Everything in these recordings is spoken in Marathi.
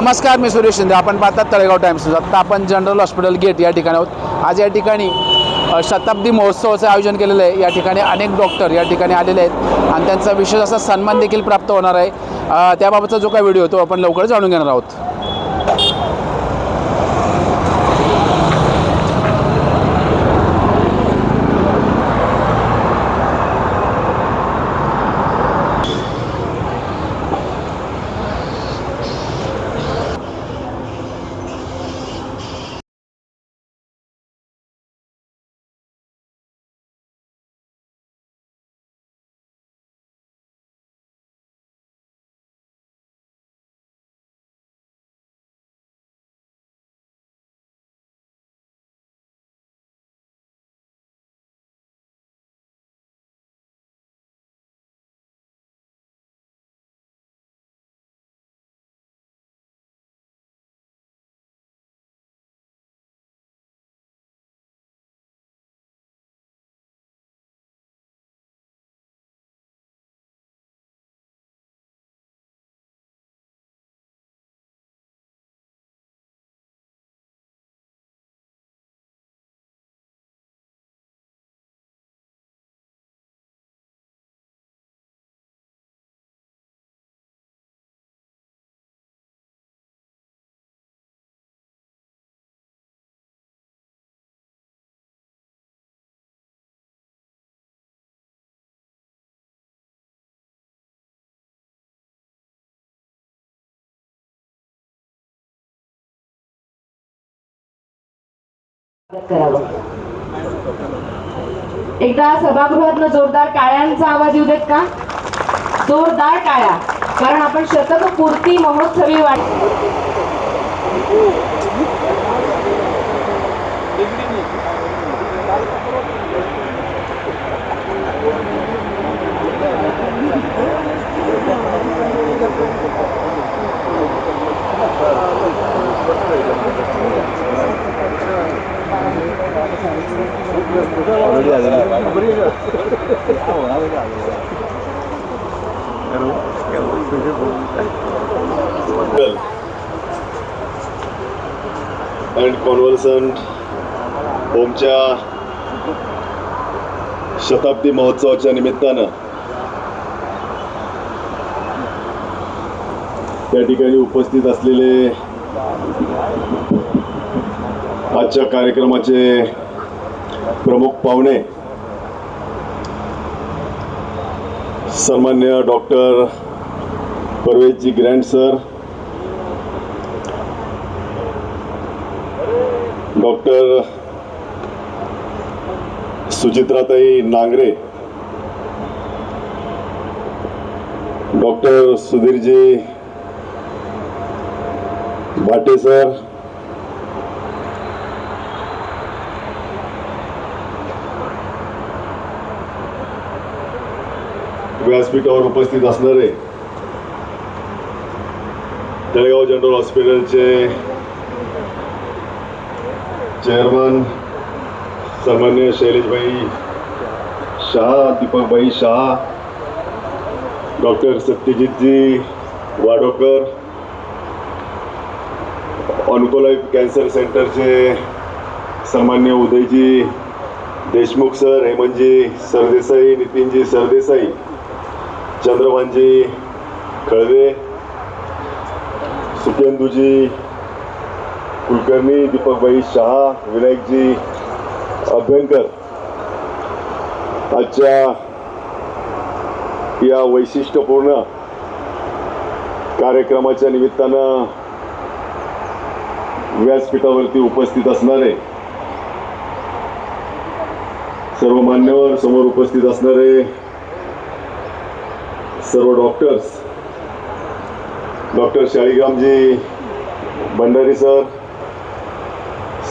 नमस्कार मी सुरेश शिंदे. आपण पाहतात तळेगाव टाइम्स आत्ता आपण जनरल हॉस्पिटल गेट या ठिकाणी आहोत. आज या ठिकाणी शताब्दी महोत्सवाचं आयोजन केलेलं आहे. या ठिकाणी अनेक डॉक्टर या ठिकाणी आलेले आहेत. आणि त्यांचा विशेष असा सन्मान देखील प्राप्त होणार आहे. त्याबाबतचा जो काही व्हिडिओ तो आपण लवकर जाणून घेणार आहोत. एकदा सभागृहातनं जोरदार टाळ्यांचा आवाज येऊ देत का? जोरदार टाळ्या कारण आपण शतक पूर्ती महोत्सवी वाट अँड कॉन्व्हर्संट होमच्या शताब्दी महोत्सवाच्या निमित्तानं त्या ठिकाणी उपस्थित असलेले आजच्या कार्यक्रमाचे प्रमुख पाहुणे सन्मान्य doctor Parveshji Grand sir doctor Suchitratai Nangare doctor Sudhirji Bhate sir व्यासपीठावर उपस्थित असणारे तळेगाव जनरल हॉस्पिटलचे चेअरमन सन्मान्य Shaileshbhai Shah Deepakbhai Shah doctor Satyajitji Wadokar Oncolife cancer सेंटरचे सन्मान्य उदयजी देशमुख सर हेमंतजी सरदेसाई नितीनजी सरदेसाई चंद्रभानजी खळवे सुकेंदूजी कुलकर्णी दीपकबाई शहा विनायकजी अभ्यंकर. आजच्या या वैशिष्ट्यपूर्ण कार्यक्रमाच्या निमित्तानं व्यासपीठावरती उपस्थित असणारे सर्व मान्यवर समोर उपस्थित असणारे सर्व doctors doctor Shaligramji Bhandari sir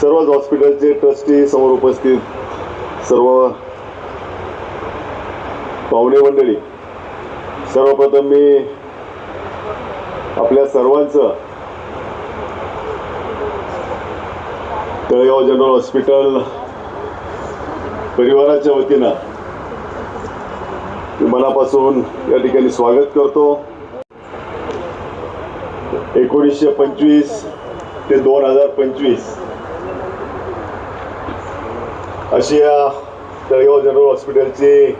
सर्वच हॉस्पिटलचे ट्रस्टी समोर उपस्थित सर्व पाहुणे मंडळी. सर्वप्रथम मी आपल्या सर्वांचं तळेगाव जनरल हॉस्पिटल परिवाराच्या वतीनं मनापासून या ठिकाणी स्वागत करतो. एकोणीसशे पंचवीस ते दोन हजार पंचवीस. अशी या तळेगाव जनरल हॉस्पिटलची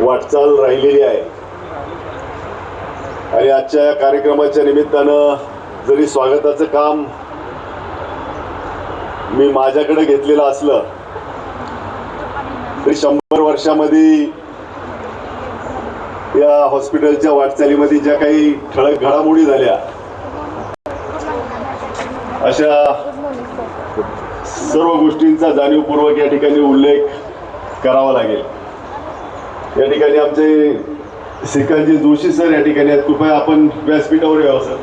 वाटचाल राहिलेली आहे. आणि आजच्या या कार्यक्रमाच्या निमित्तानं जरी स्वागताचं काम मी माझ्याकडे घेतलेलं असलं शंभर वर्षामध्ये या हॉस्पिटलच्या वाटचालीमध्ये ज्या काही ठळक घडामोडी झाल्या अशा सर्व गोष्टींचा जाणीवपूर्वक या ठिकाणी उल्लेख करावा लागेल. या ठिकाणी आमचे श्रीकांतजी जोशी सर या ठिकाणी आहेत. कृपया आपण व्यासपीठावर यावं sir.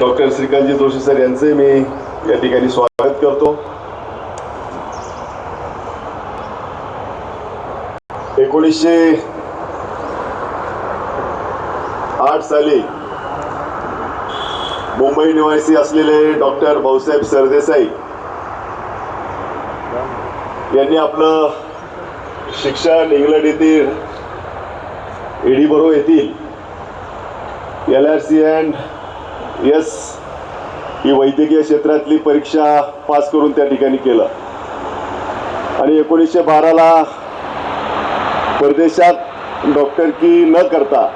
Doctor Shrikantji Joshi sir यांचे मी या ठिकाणी स्वागत करतो. एकोणीसशे आठ साली मुंबई निवासी असलेले डॉक्टर भाऊसाहेब सरदेसाई यांनी आपलं शिक्षण इंग्लंड येथील एडीबरो येथील L R C and S ही वैद्यकीय क्षेत्रातली परीक्षा पास करून त्या ठिकाणी केलं. आणि एकोणीसशे बाराला परदेशात डॉक्टरकी न करता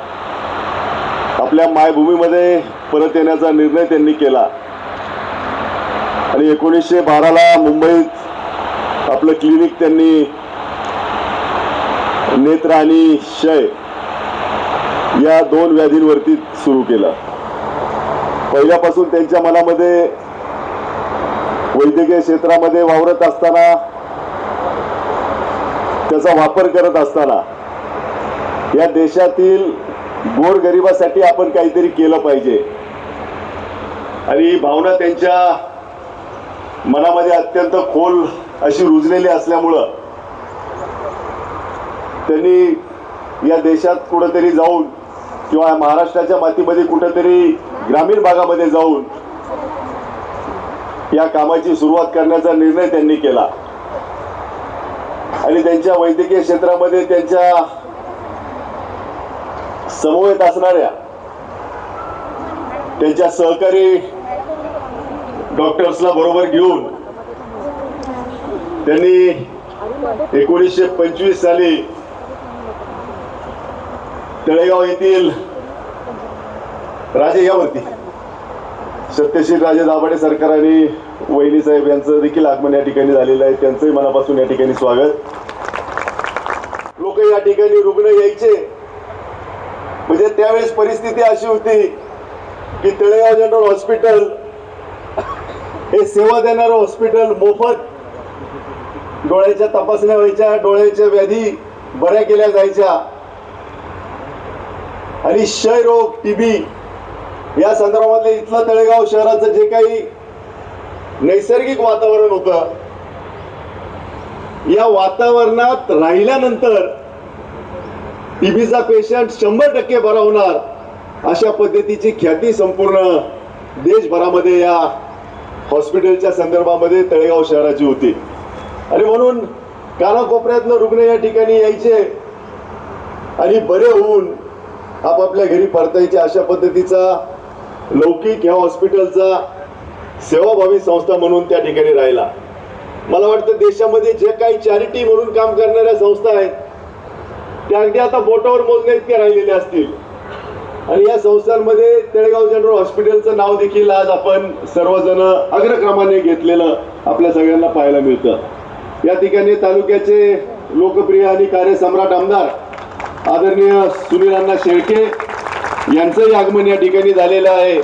आपल्या मायभूमीमध्ये परत येण्याचा निर्णय त्यांनी केला. आणि एकोणीसशे बाराला मुंबईत आपलं क्लिनिक त्यांनी नेत्र आणि क्षय या दोन व्याधींवरती सुरू केलं. पहिल्यापासून त्यांच्या मनामध्ये वैद्यकीय क्षेत्रामध्ये वावरत असताना त्याचा वापर करत असताना या देशातील गोरगरिबासाठी आपण काहीतरी केलं पाहिजे. आणि ही भावना त्यांच्या मनामध्ये अत्यंत खोल अशी रुजलेली असल्यामुळं त्यांनी या देशात कुठंतरी जाऊन किंवा महाराष्ट्राच्या मातीमध्ये कुठंतरी ग्रामीण भागामध्ये जाऊन या कामाची सुरुवात करण्याचा निर्णय त्यांनी केला. आणि त्यांच्या वैद्यकीय क्षेत्रामध्ये त्यांच्या समवेत असणाऱ्या त्यांच्या सहकारी डॉक्टर्सला बरोबर घेऊन त्यांनी एकोणीसशे पंचवीस साली तळेगाव येथील राजे यावरती सत्यशील राजे दाभाडे सरकार आणि वहिनी साहेब यांचं देखील आगमन या ठिकाणी झालेलं आहे. त्यांचंही मनापासून या ठिकाणी स्वागत. लोक या ठिकाणी रुग्ण यायचे. म्हणजे त्यावेळेस परिस्थिती अशी होती की तळेगाव जनरल हॉस्पिटल हे सेवा देणारं हॉस्पिटल मोफत डोळ्याच्या तपासण्या व्हायच्या डोळ्याच्या व्याधी बऱ्या केल्या जायच्या. आणि क्षयरोग टीबी या संदर्भातले इथलं तळेगाव शहराचं जे काही नैसर्गिक वातावरण होतं या वातावरणात राहिल्यानंतर टीबीचा पेशंट शंभर टक्के बरा होणार अशा पद्धतीची ख्याती संपूर्ण देशभरामध्ये या हॉस्पिटलच्या संदर्भामध्ये तळेगाव शहराची होती. आणि म्हणून कानाकोपऱ्यातनं रुग्ण या ठिकाणी यायचे आणि बरे होऊन आपापल्या घरी परतायचे अशा पद्धतीचा लौकिक ह्या हॉस्पिटलचा सेवाभावी संस्था म्हणून त्या ठिकाणी राहिला. मला वाटतं देशामध्ये जे काही चॅरिटी म्हणून काम करणाऱ्या संस्था आहेत त्या अगदी आता बोटावर मोजण्या इतक्या राहिलेल्या असतील. आणि या संस्थांमध्ये तळेगाव जनरल हॉस्पिटलचं नाव देखील आज आपण सर्वजण अग्रक्रमाने घेतलेलं आपल्या सगळ्यांना पाहायला मिळतं. या ठिकाणी तालुक्याचे लोकप्रिय आणि कार्यसम्राट आमदार आदरणीय सुनील शेळके यांचंही आगमन या ठिकाणी झालेलं आहे.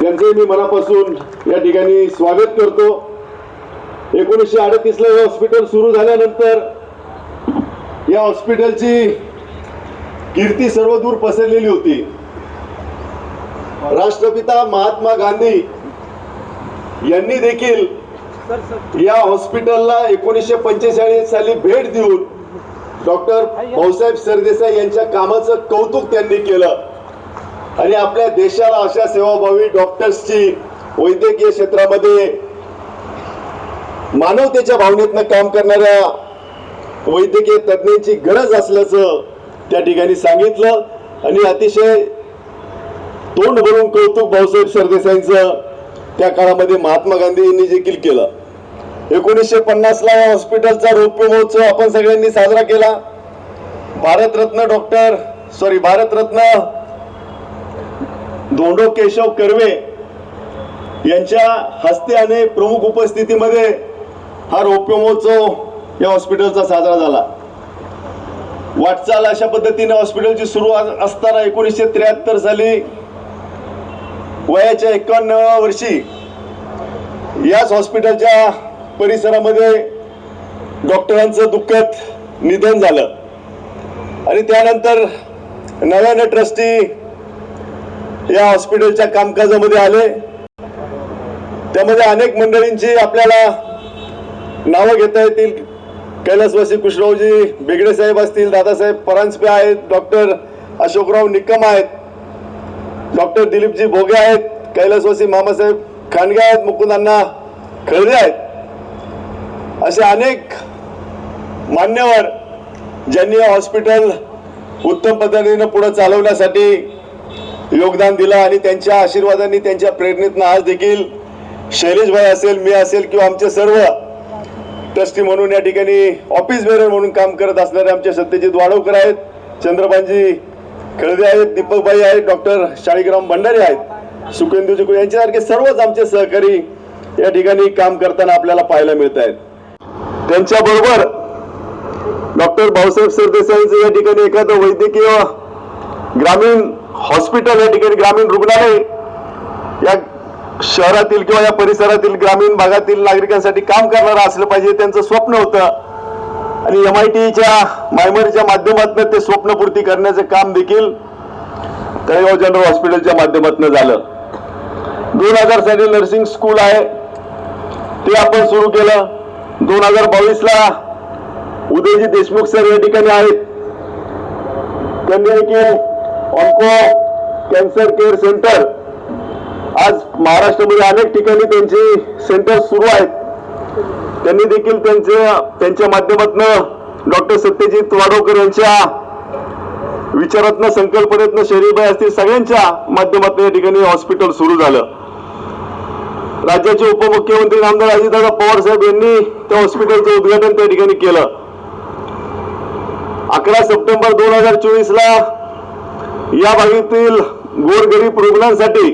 त्यांचंही मी मनापासून या ठिकाणी स्वागत करतो. एकोणीसशे अडतीसला हे हॉस्पिटल सुरू झाल्यानंतर या हॉस्पिटलची कीर्ती सर्वदूर पसरलेली होती. राष्ट्रपिता महात्मा गांधी यांनी देखील या हॉस्पिटलला एकोणीसशे पंचेचाळीस साली भेट देऊन डॉक्टर भाऊसाहेब सरदेसाई यांच्या कामाचं कौतुक त्यांनी केलं. आणि आपल्या देशाला अशा सेवाभावी डॉक्टर्सची वैद्यकीय क्षेत्रामध्ये मानवतेच्या भावनेतनं काम करणाऱ्या वैद्यकीय तज्ज्ञांची गरज असल्याचं त्या ठिकाणी सांगितलं. आणि अतिशय तोंड भरून कौतुक भाऊसाहेब सरदेसाईंचं त्या काळामध्ये महात्मा गांधींनी देखील केलं. एकोणीसशे पन्नासला या हॉस्पिटलचा रौप्य महोत्सव आपण सगळ्यांनी साजरा केला. भारतरत्न डॉक्टर सॉरी भारतरत्न धोंडो केशव कर्वे यांच्या हस्ते आणि प्रमुख उपस्थितीमध्ये हा रौप्य महोत्सव या हॉस्पिटलचा साजरा झाला. वाटचाल अशा पद्धतीने हॉस्पिटलची सुरू असताना एकोणीसशे त्र्याहत्तर साली वयाच्या एकावन्नव्या वर्षी याच हॉस्पिटलच्या परिसरामध्ये डॉक्टरांचं दुःखद निधन झालं. आणि त्यानंतर नव्याने ट्रस्टी या हॉस्पिटलच्या कामकाजामध्ये आले. त्यामध्ये अनेक मंडळींची आपल्याला नावं घेता येतील. कैलासवासी कृष्णरावजी बेगडे साहेब असतील दादासाहेब परांजपे आहेत डॉक्टर अशोकराव निकम आहेत डॉक्टर दिलीपजी भोगे आहेत कैलासवासी मामासाहेब खांडगे आहेत मुकुंदांना खळगे आहेत. असे अनेक मान्यवर ज्यांनी हॉस्पिटल उत्तम पद्धतीनं पुढे चालवण्यासाठी योगदान दिलं आणि त्यांच्या आशीर्वादांनी त्यांच्या प्रेरणेतनं आज देखील शैलेशभाई असेल मी असेल किंवा आमचे सर्व ट्रस्टी म्हणून या ठिकाणी ऑफिस बेअर म्हणून काम करत असणारे आमचे सत्यजित वाडवकर आहेत चंद्रबांजी खळदे आहेत दीपकबाई आहेत डॉक्टर शाळीग्राम भंडारी आहेत सुखेंदूजी कुल यांच्यासारखे सर्वच आमचे सहकारी या ठिकाणी काम करताना आपल्याला पाहायला मिळत आहेत त्यांच्याबरोबर डॉक्टर भाऊसाहेब सरदेसाईंचं या ठिकाणी एखादं वैद्यकीय ग्रामीण हॉस्पिटल या ठिकाणी ग्रामीण रुग्णालय या शहरातील किंवा या परिसरातील ग्रामीण भागातील नागरिकांसाठी काम करणारं असलं पाहिजे त्यांचं स्वप्न होतं. आणि एम आय टीच्या मायमरीच्या माध्यमातून ते स्वप्नपूर्ती करण्याचं काम देखील तळेगाव जनरल हॉस्पिटलच्या माध्यमातून झालं. दोन हजारसाठी नर्सिंग स्कूल आहे ते आपण सुरू केलं. दोन हजार बावीस ला उदयजी देशमुख सर या ठिकाणी आहेत. त्यांनी देखील ऑन्को कॅन्सर केअर सेंटर आज महाराष्ट्रामध्ये अनेक ठिकाणी त्यांची सेंटर सुरू आहेत. त्यांनी देखील त्यांचे त्यांच्या माध्यमातून डॉक्टर सत्यजित वाडोकर यांच्या विचारातनं संकल्पनेतनं शरीरबाई असतील सगळ्यांच्या माध्यमातून या ठिकाणी हॉस्पिटल सुरू झालं. राज्याचे उपमुख्यमंत्री आमदार अजितदादा पवार साहेब यांनी त्या हॉस्पिटलचं उद्घाटन त्या ठिकाणी केलं. अकरा सप्टेंबर दोन हजार चोवीस ला या भागातील गोरगरीब रुग्णांसाठी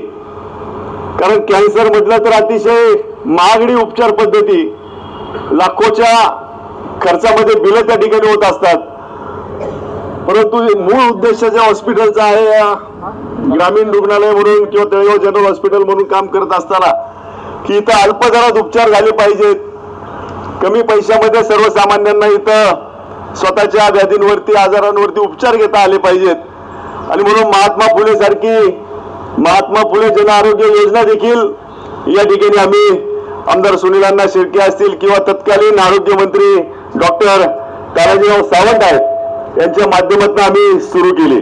कारण कॅन्सर म्हटलं तर अतिशय महागडी उपचार पद्धती लाखोच्या खर्चामध्ये बिलं त्या ठिकाणी होत असतात. परंतु मूळ उद्देश ज्या हॉस्पिटलचा आहे या ग्रामीण रुग्णालय म्हणून किंवा तळेगाव जनरल हॉस्पिटल म्हणून काम करत असताना की इथं अल्प दरात उपचार झाले पाहिजेत. कमी पैशामध्ये सर्वसामान्यांना इथं स्वतःच्या व्याधींवरती आजारांवरती उपचार घेता आले पाहिजेत. आणि म्हणून महात्मा फुले सारखी महात्मा फुले जन आरोग्य योजना देखील या ठिकाणी आम्ही आमदार सुनीलांना शिर्के असतील किंवा तत्कालीन आरोग्यमंत्री डॉक्टर तानाजीराव सावंत आहेत यांच्या माध्यमातून आम्ही सुरू केली.